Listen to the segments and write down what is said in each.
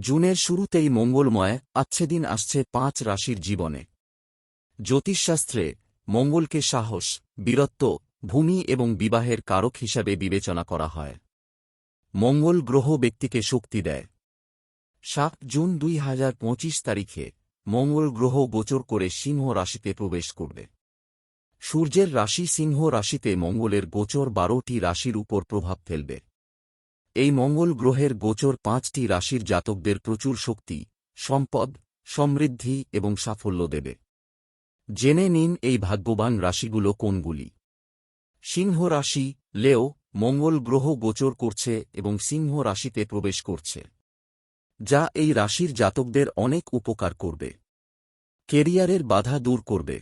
জুনের শুরুতেই মঙ্গলময় আচ্ছে দিন আসছে পাঁচ রাশির জীবনে। জ্যোতিষশাস্ত্রে, মঙ্গলকে সাহস, বীরত্ব, ভূমি এবং বিবাহের কারক হিসাবে বিবেচনা করা হয়। মঙ্গল গ্রহ ব্যক্তিকে শক্তি দেয়। সাত জুন দুই হাজার পঁচিশ তারিখে, মঙ্গল গ্রহ গোচর করে সিংহ রাশিতে প্রবেশ করবে। সূর্যের রাশি সিংহ রাশিতে মঙ্গলের গোচর বারোটি রাশির উপর প্রভাব ফেলবে। এই মঙ্গল গ্রহের গোচর পাঁচটি রাশির জাতকদের প্রচুর শক্তি, সম্পদ, সমৃদ্ধি এবং সাফল্য দেবে। জেনে নিন এই ভাগ্যবান রাশিগুলো কোনগুলি। সিংহ রাশি, লেও, মঙ্গল গ্রহ গোচর করছে এবং সিংহ রাশিতে প্রবেশ করছে, যা এই রাশির জাতকদের অনেক উপকার করবে। কেরিয়ারের বাধা দূর করবে।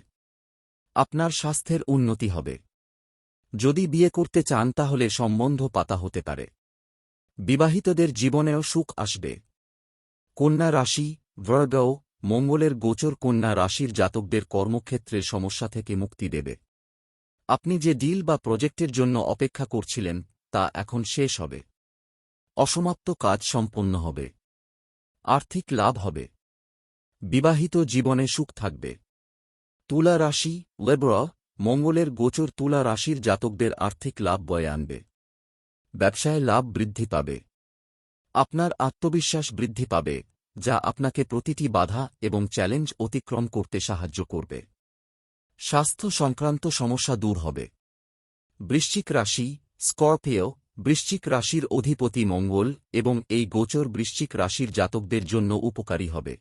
আপনার স্বাস্থ্যের উন্নতি হবে। যদি বিয়ে করতে চান তাহলে সম্বন্ধ পাতা হতে পারে। বিবাহিতদের জীবনেও সুখ আসবে। কন্যা রাশি ভ্রগও মঙ্গলের গোচর কন্যা রাশির জাতকদের কর্মক্ষেত্রে সমস্যা থেকে মুক্তি দেবে। আপনি যে ডিল বা প্রজেক্টের জন্য অপেক্ষা করছিলেন, তা এখন শেষ হবে। অসমাপ্ত কাজ সম্পন্ন হবে। আর্থিক লাভ হবে। বিবাহিত জীবনে সুখ থাকবে। তুলা রাশি, লেব্র, মঙ্গলের গোচর তুলা রাশির জাতকদের আর্থিক লাভ বয়ে আনবে। ব্যবসায় লাভ বৃদ্ধি পাবে। আপনার আত্মবিশ্বাস বৃদ্ধি পাবে, যা আপনাকে প্রতিটি বাধা এবং চ্যালেঞ্জ অতিক্রম করতে সাহায্য করবে। স্বাস্থ্য সংক্রান্ত সমস্যা দূর হবে। বৃশ্চিক রাশি, স্করপিও, বৃশ্চিক রাশির অধিপতি মঙ্গল এবং এই গোচর বৃশ্চিক রাশির জাতকদের জন্য উপকারী হবে।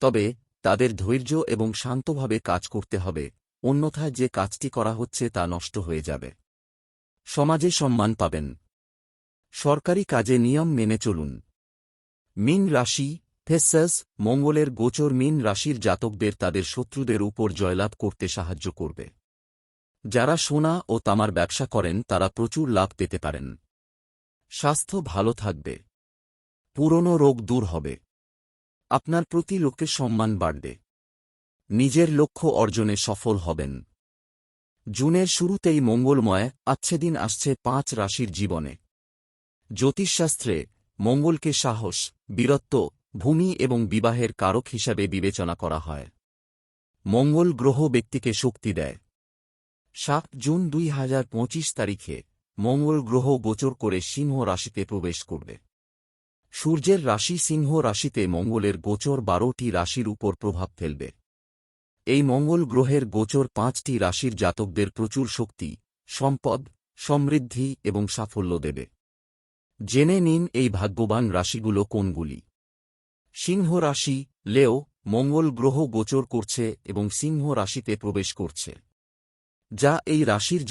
তবে, তাদের ধৈর্য এবং শান্তভাবে কাজ করতে হবে, অন্যথায় যে কাজটি করা হচ্ছে তা নষ্ট হয়ে যাবে। সমাজে সম্মান পাবেন। সরকারি কাজে নিয়ম মেনে চলুন। মিন রাশি ফেসাস মঙ্গলের গোচর মিন রাশির জাতকদের তাদের শত্রুদের উপর জয়লাভ করতে সাহায্য করবে। যারা সোনা ও তামার ব্যবসা করেন, তারা প্রচুর লাভ পেতে পারেন। স্বাস্থ্য ভালো থাকবে। পুরনো রোগ দূর হবে। আপনার প্রতি লোকের সম্মান বাড়বে। নিজের লক্ষ্য অর্জনে সফল হবেন। জুনের শুরুতেই মঙ্গলময়, আচ্ছে দিন আসছে পাঁচ রাশির জীবনে। জ্যোতিষশাস্ত্রে, মঙ্গলকে সাহস, বীরত্ব, ভূমি এবং বিবাহের কারক হিসাবে বিবেচনা করা হয়। মঙ্গল গ্রহ ব্যক্তিকে শক্তি দেয়। সাত জুন দুই পঁচিশ তারিখে, মঙ্গল গ্রহ গোচর করে সিংহ রাশিতে প্রবেশ করবে। সূর্যের রাশি সিংহ রাশিতে মঙ্গলের গোচর বারোটি রাশির উপর প্রভাব ফেলবে। এই মঙ্গল গ্রহের গোচর পাঁচটি রাশির জাতকদের প্রচুর শক্তি, সম্পদ, সমৃদ্ধি এবং সাফল্য দেবে। জেনে নিন এই ভাগ্যবান রাশিগুলো কোনগুলি। সিংহ রাশি, লেও, মঙ্গল গ্রহ গোচর করছে এবং সিংহ রাশিতে প্রবেশ করছে। যা এই রাশির